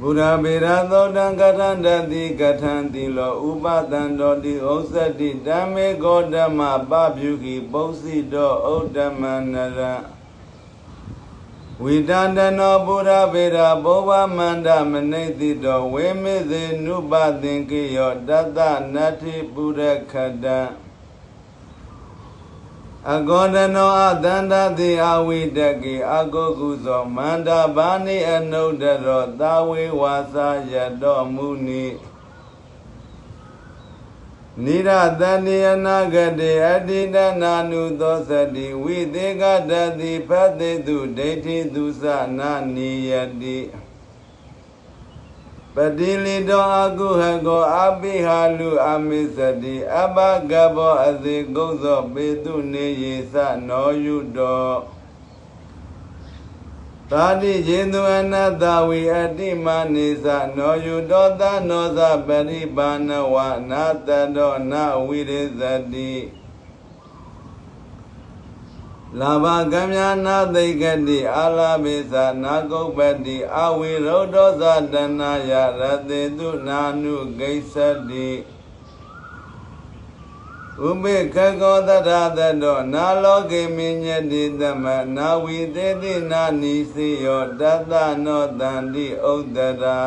ဘုရားဗေရသောတံကထံတတိကထံတိလောဥပတံတော်တိဩဇတိဓမ္မေကောဓမ္မပပြုခိပု္စိတောဩဒ္ဓမနရံဝိတန္တနောဘုရားဗေရဘောဝမန္တမနိတိတောဝေမေဇေနုပသင်္ကေယောတတ္တနတ္ထိပုရခတံ အကောဒနောအတန္တတိအဝိတကေအကောကုသောမန္တဘာနိအနုဒရောသာဝေဝါစာယတောမုနိနိရတတိအနာဂတေအတ္တိတနာနုသောသတိဝိသေကတတိဖတ်တိတုဒိဋ္ဌိသူသနာနိယတိ ပတိလီတောအကုဟကောအပိဟာလူအမိစတိအဘဂဘောအစေကုသောပေတုနေယေသနောယုတောသာတိယေသူအနတ္တဝိအတိမနိသနောယုတောသနောသပရိပါဏဝနာတတောနဝိရိသတိ လာဘကံမြာနာသိကတိအာလာပိသနာကုပ္ပတိအဝိရုဒ္ဓဇတနာယရတေတုနာနုဂိသတိဥပိခကောတရတတောနာလောကေမိညတိသမနာဝိသေတိနာနိစီယောတတနောတန္တိဥဒ္ဒရာ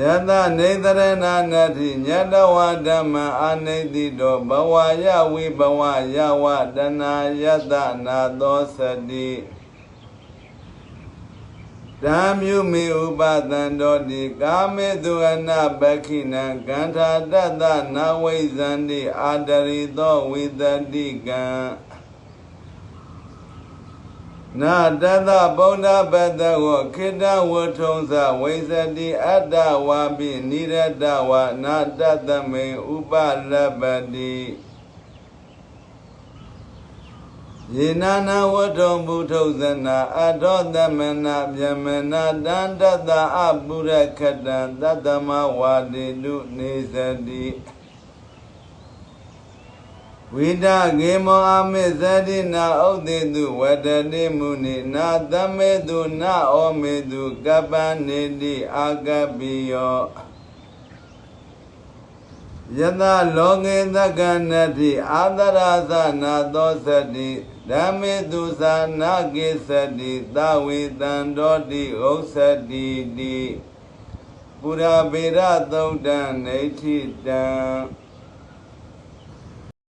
ယတနေတရဏနတိညတဝဓမ္မအာနိတိတောဘဝယဝိဘဝယဝတနာယတနာသောစတိဓမ္မြုမေဥပသံတော်တိကာမေတုအနပခိနံကန္ထာတတ္တနာဝိဇန္တိအာတရိသောဝိတတိကံ နာတတဗုဒ္ဓပတ္တဝခိတဝထုံသဝိသတိအတ္တဝါပိနိရတဝနာတတမေဥပလပတိယေနာနာဝထုံဘုထုဇနာအထောသမနာဗျမနာတန္တတအပုရခတံတတမဝါတိတုနေသတိ ဝိဒဂေမောအမိသတိနာဥဒေတုဝတတိမုနိနာသမေတုနာဩမေတုကပ္ပနေတိအာကပိယောယတလောကေသက္ကနတိအာသရသနာသောသတိဓမ္မေတုသာနာကိသတိသဝေတံတော်တိဥစ္စတိတိပုရဗေရသုတ်တံနေဋ္ဌိတံ